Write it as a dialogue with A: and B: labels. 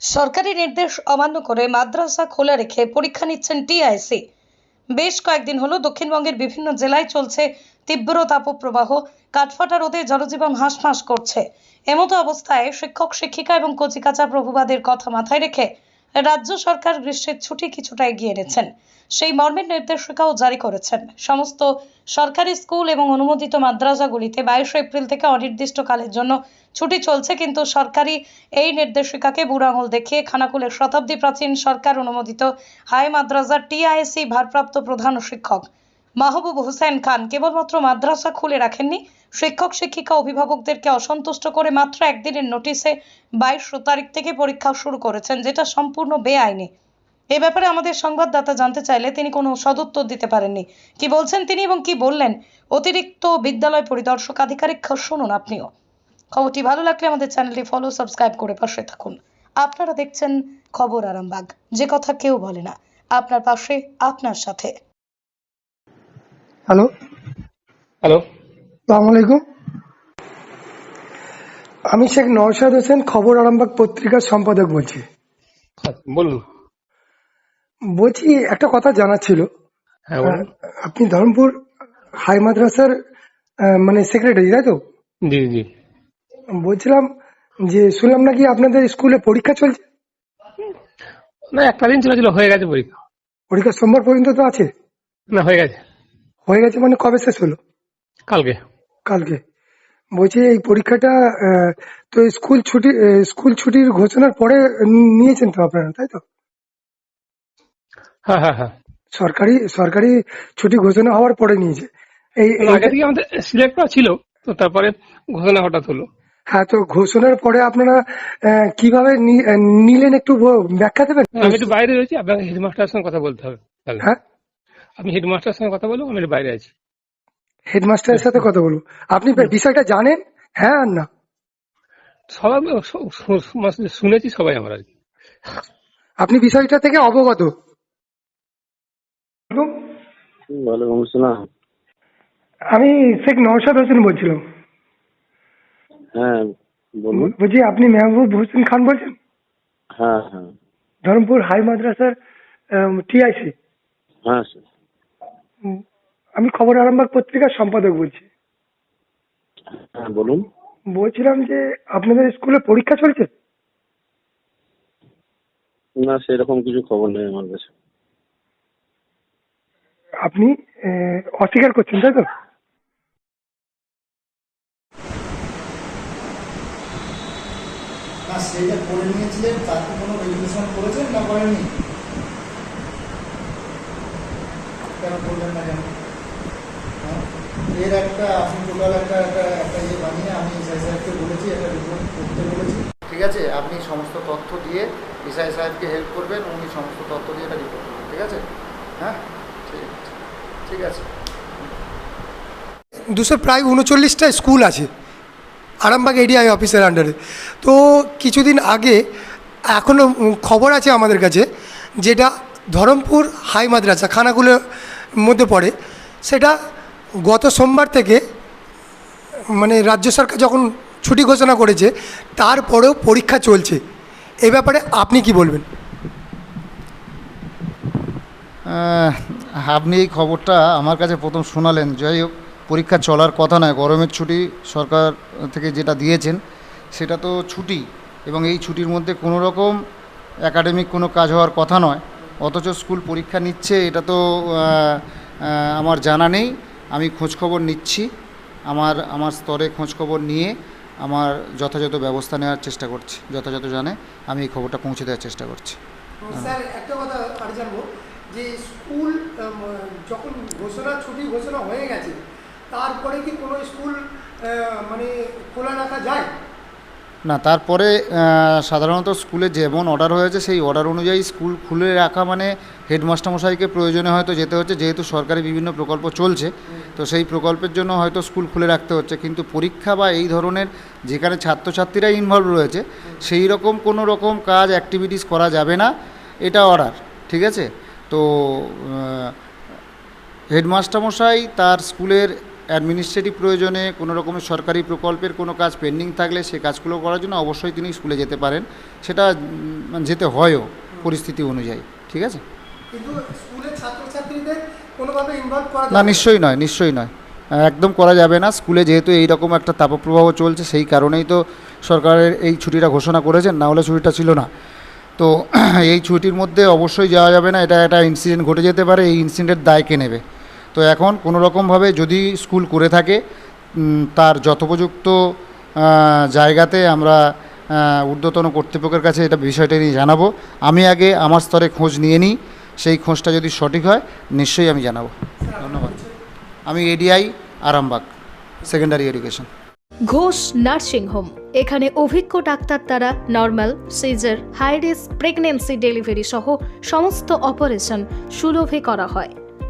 A: সরকারি নির্দেশ অমান্য করে মাদ্রাসা খোলা রেখে পরীক্ষা নিচ্ছেন টিআইসি। বেশ কয়েকদিন হলো দক্ষিণবঙ্গের বিভিন্ন জেলায় চলছে তীব্র তাপপ্রবাহ। কাঠফাটা রোদে জনজীবন হাঁসফাঁস করছে। এমতো অবস্থায় শিক্ষক, শিক্ষিকা এবং কচিকাচা প্রভুবাদের কথা মাথায় রেখে রাজ্য সরকার গ্রীষ্মের ছুটি কিছুটা এগিয়ে এনেছেন। সেই মর্মের নির্দেশিকাও জারি করেছেন। সমস্ত সরকারি স্কুল এবং অনুমোদিত মাদ্রাসাগুলিতে বাইশে এপ্রিল থেকে অনির্দিষ্টকালের জন্য ছুটি চলছে, কিন্তু সরকারি এই নির্দেশিকাকে বুড়ো আঙুল দেখিয়ে খানাকুলের শতাব্দী প্রাচীন সরকার অনুমোদিত হাই মাদ্রাসার টিআইসি ভারপ্রাপ্ত প্রধান শিক্ষক মাহবুব হোসেন খান কেবলমাত্র মাদ্রাসা খুলে রাখেননি শিক্ষক শিক্ষিকা অভিভাবকদেরকে অসন্তুষ্ট করে মাত্র একদিনের নোটিশে বাইশ তারিখ থেকে পরীক্ষা শুরু করেছেন যেটা সম্পূর্ণ বেআইনি। এ ব্যাপারে আমাদের সংবাদদাতা জানতে চাইলে তিনি কোনো সদুত্তর দিতে পারেননি। কি বলছেন তিনি এবং কি বললেন? অতিরিক্ত বিদ্যালয় পরিদর্শক আধিকারিক শুনুন আপনিও। খবরটি ভালো লাগলে আমাদের চ্যানেলটি ফলো সাবস্ক্রাইব করে পাশে থাকুন। আপনারা দেখছেন খবর আরামবাগ। যে কথা কেউ বলে না আপনার পাশে আপনার সাথে।
B: হ্যালো?
C: হ্যালো?
B: আলাইকুম। আমি শেখ নওশাদ হোসেন খবর আরামবাগ পত্রিকার সম্পাদক বলছি।
C: বলুন।
B: বলছি একটা কথা জানার ছিল।
C: হ্যাঁ
B: আপনি ধরমপুর হাই মাদ্রাসার মানে সেক্রেটারি তাই তো?
C: জি জি।
B: বলছিলাম যে শুনলাম নাকি আপনাদের স্কুলে পরীক্ষা চলছে?
C: না একটা দিন চলেছিল হয়ে গেছে পরীক্ষা।
B: পরীক্ষা সোমবার পর্যন্ত তো আছে?
C: না হয়ে গেছে।
B: হয়ে গেছে মানে কবে শেষ হলো?
C: কালকে।
B: কালকে। বলছি এই পরীক্ষাটা তো স্কুল ছুটি স্কুল ছুটির ঘোষণার পরে নিয়েছেন তো আপনারা তাই তো?
C: হ্যাঁ হ্যাঁ হ্যাঁ।
B: সরকারি সরকারি ছুটি ঘোষণা হওয়ার পরে নিয়েছে। এই
C: আগে থেকে আমাদের সিলেক্ট করা ছিল তো তারপরে ঘোষণা হঠাৎ হলো।
B: হ্যাঁ তো ঘোষণার পরে আপনারা কীভাবে নিলেন একটু ব্যাখ্যা দেবেন?
C: আমি একটু বাইরে রয়েছি আপনাকে হেডমাস্টারের সঙ্গে কথা বলতে হবে
B: হ্যাঁ?
C: আপনি হেডমাস্টারের সঙ্গে কথা বলুন আমি বাইরে আছি।
B: হেডমাস্টারের সাথে কথা বলব। আপনি বিষয়টা জানেন? হ্যাঁ আর না?
C: সবাই শুনেছি সবাই আমরা। আর কি
B: আপনি বিষয়টা থেকে অবগত। আমি শেখ নওশাদ হোসেন বলছিলাম।
D: হ্যাঁ বলুন।
B: বলছি আপনি মেহবুব হোসেন খান বলছেন?
D: হ্যাঁ হ্যাঁ।
B: ধরমপুর হাই মাদ্রাসার টিআইসি।
D: হ্যাঁ স্যার।
B: আমি খবর আরামবাগ পত্রিকার সম্পাদক বলছি।
D: হ্যাঁ বলুন।
B: বলছিলাম যে আপনাদের স্কুলে পরীক্ষা চলছে?
D: না সেরকম কিছু খবর নেই আমার কাছে।
B: আপনি আহ, অস্বীকার করছেন তাই তো?
E: না সেইটা করে নিয়েছিলেন তার কি কোনো রেজুলেশন করেছেন না করেননি? কেন করলেন না কেন? একটা আপনি টোটাল একটা একটা একটা ইয়ে বানিয়ে আমি এসআই সাহেবকে বলেছি একটা রিপোর্ট করতে বলেছি। ঠিক আছে আপনি সমস্ত তথ্য দিয়ে এসআই সাহেবকে হেল্প করবেন উনি সমস্ত তথ্য দিয়ে একটা রিপোর্ট করবেন ঠিক আছে? হ্যাঁ? ঠিক আছে ঠিক আছে।
B: দুশো প্রায় উনচল্লিশটা স্কুল আছে আরামবাগ এডিআই অফিসের আন্ডারে তো কিছুদিন আগে এখনও খবর আছে আমাদের কাছে যেটা ধরমপুর হাই মাদ্রাসা খানাগুলোর মধ্যে পড়ে সেটা গত সোমবার থেকে মানে রাজ্য সরকার যখন ছুটি ঘোষণা করেছে, তারপরেও পরীক্ষা চলছে। এ ব্যাপারে আপনি কি বলবেন?
E: আপনি এই খবরটা আমার কাছে প্রথম শোনালেন। যাই হোক, পরীক্ষা চলার কথা নয়, গরমের ছুটি সরকার থেকে যেটা দিয়েছেন, সেটা তো ছুটি। এবং এই ছুটির মধ্যে কোনো রকম একাডেমিক কোনো কাজ হওয়ার কথা নয়। অথচ স্কুল পরীক্ষা নিচ্ছে, এটা তো আমার জানা নেই। আমি খোঁজখবর নিচ্ছি। আমার আমার স্তরে খোঁজখবর নিয়ে আমার যথাযথ ব্যবস্থা নেওয়ার চেষ্টা করছি। যথাযথ জানে আমি এই খবরটা পৌঁছে দেওয়ার চেষ্টা করছি।
B: স্যার, একটা কথা আর জানব যে স্কুল যখন ঘোষণা, ছুটি ঘোষণা হয়ে গেছে, তারপরে কি কোনো স্কুল মানে খোলা রাখা যায়?
E: না, তারপরে সাধারণত স্কুলে যেমন অর্ডার হয়েছে, সেই অর্ডার অনুযায়ী স্কুল খুলে রাখা মানে হেডমাস্টার মশাইকে প্রয়োজনে হয়তো যেতে হচ্ছে, যেহেতু সরকারি বিভিন্ন প্রকল্প চলছে। তো সেই প্রকল্পের জন্য হয়তো স্কুল খুলে রাখতে হচ্ছে। কিন্তু পরীক্ষা বা এই ধরনের যেখানে ছাত্রছাত্রীরা ইনভলভ রয়েছে, সেই রকম কোনো রকম কাজ অ্যাক্টিভিটিস করা যাবে না। এটা অর্ডার ঠিক আছে? তো হেডমাস্টার মশাই তার স্কুলের অ্যাডমিনিস্ট্রেটিভ প্রয়োজনে কোনো রকমের সরকারি প্রকল্পের কোনো কাজ পেন্ডিং থাকলে সে কাজগুলো করার জন্য অবশ্যই তিনি স্কুলে যেতে পারেন। সেটা মানে যেতে হয়ও পরিস্থিতি অনুযায়ী ঠিক আছে?
B: কিন্তু স্কুলের ছাত্রছাত্রীদের কোনোভাবে ইনভলভ করা
E: না নিশ্চয়ই নয় নিশ্চয়ই নয়। একদম করা যাবে না। স্কুলে যেহেতু এই রকম একটা তাপপ্রবাহ চলছে সেই কারণেই তো সরকারের এই ছুটিটা ঘোষণা করেছেন। না হলে ছুটিটা ছিল না। তো এই ছুটির মধ্যে অবশ্যই যাওয়া যাবে না। এটা একটা ইনসিডেন্ট ঘটে যেতে পারে। এই ইনসিডেন্টের দায় কে নেবে? তো এখন কোনো রকমভাবে যদি স্কুল করে থাকে তার যথোপযুক্ত জায়গাতে আমরা ঊর্ধ্বতন কর্তৃপক্ষের কাছে এটা বিষয়টা নিয়ে জানাব। আমি আগে আমার স্তরে খোঁজ নিয়ে নিই, সেই খোঁজটা যদি সঠিক হয়, নিশ্চয়ই আমি জানাব। ধন্যবাদ। আমি ADI, Arambagh secondary education
F: Ghosh nursing home. এখানে অভিজ্ঞ ডাক্তার দ্বারা normal, caesar, high risk, pregnancy delivery সহ সমস্ত অপারেশন সুলভে করা হয়।